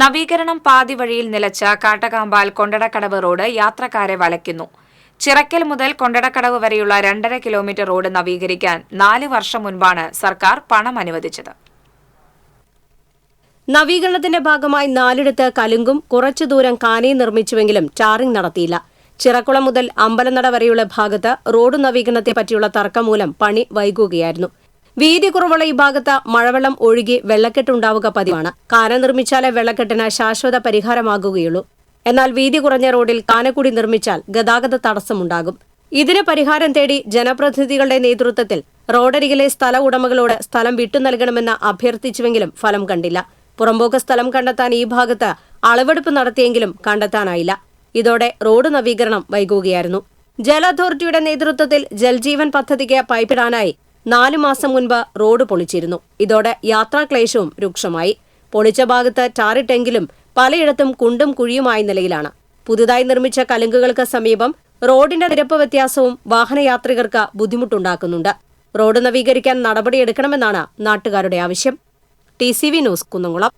നവീകരണം പാതി വഴിയിൽ നിലച്ച കാട്ടകാമ്പാൽ കൊണ്ടടക്കടവ് റോഡ് യാത്രക്കാരെ വലയ്ക്കുന്നു. ചിറക്കൽ മുതൽ കൊണ്ടടക്കടവ് വരെയുള്ള രണ്ടര കിലോമീറ്റർ റോഡ് നവീകരിക്കാൻ നാല് വർഷം മുൻപാണ് സർക്കാർ പണം അനുവദിച്ചത്. നവീകരണത്തിന്റെ ഭാഗമായി നാലിടത്ത് കലുങ്കും കുറച്ചു ദൂരം കാനയും നിർമ്മിച്ചുവെങ്കിലും ടാറിംഗ് നടത്തിയില്ല. ചിറക്കുളം മുതൽ അമ്പലനട വരെയുള്ള ഭാഗത്ത് റോഡ് നവീകരണത്തെ പറ്റിയുള്ള തർക്കം മൂലം പണി വൈകുകയായിരുന്നു. വീതി കുറവുള്ള ഈ ഭാഗത്ത് മഴവെള്ളം ഒഴുകി വെള്ളക്കെട്ടുണ്ടാവുക പതിവാണ്. കാന നിർമ്മിച്ചാലേ വെള്ളക്കെട്ടിന് ശാശ്വത പരിഹാരമാകുകയുള്ളൂ. എന്നാൽ വീതി കുറഞ്ഞ റോഡിൽ കാനക്കൂടി നിർമ്മിച്ചാൽ ഗതാഗത തടസ്സമുണ്ടാകും. ഇതിന് പരിഹാരം തേടി ജനപ്രതിനിധികളുടെ നേതൃത്വത്തിൽ റോഡരികിലെ സ്ഥല ഉടമകളോട് സ്ഥലം വിട്ടു നൽകണമെന്ന് അഭ്യർത്ഥിച്ചുവെങ്കിലും ഫലം കണ്ടില്ല. പുറമ്പോക്ക് സ്ഥലം കണ്ടെത്താൻ ഈ ഭാഗത്ത് അളവെടുപ്പ് നടത്തിയെങ്കിലും കണ്ടെത്താനായില്ല. ഇതോടെ റോഡ് നവീകരണം വൈകുകയായിരുന്നു. ജല അതോറിറ്റിയുടെ നേതൃത്വത്തിൽ ജൽജീവൻ പദ്ധതിക്ക് പൈപ്പിടാനായി നാലു മാസം മുൻപ് റോഡ് പൊളിച്ചിരുന്നു. ഇതോടെ യാത്രാക്ലേശവും രൂക്ഷമായി. പൊളിച്ച ഭാഗത്ത് ടാറിട്ടെങ്കിലും പലയിടത്തും കുണ്ടും കുഴിയുമായ നിലയിലാണ്. പുതുതായി നിർമ്മിച്ച കലുങ്കുകൾക്ക് സമീപം റോഡിന്റെ നിരപ്പ് വ്യത്യാസവും വാഹനയാത്രികർക്ക് ബുദ്ധിമുട്ടുണ്ടാക്കുന്നുണ്ട്. റോഡ് നവീകരിക്കാൻ നടപടിയെടുക്കണമെന്നാണ് നാട്ടുകാരുടെ ആവശ്യം. T C V news Kunnamkulam.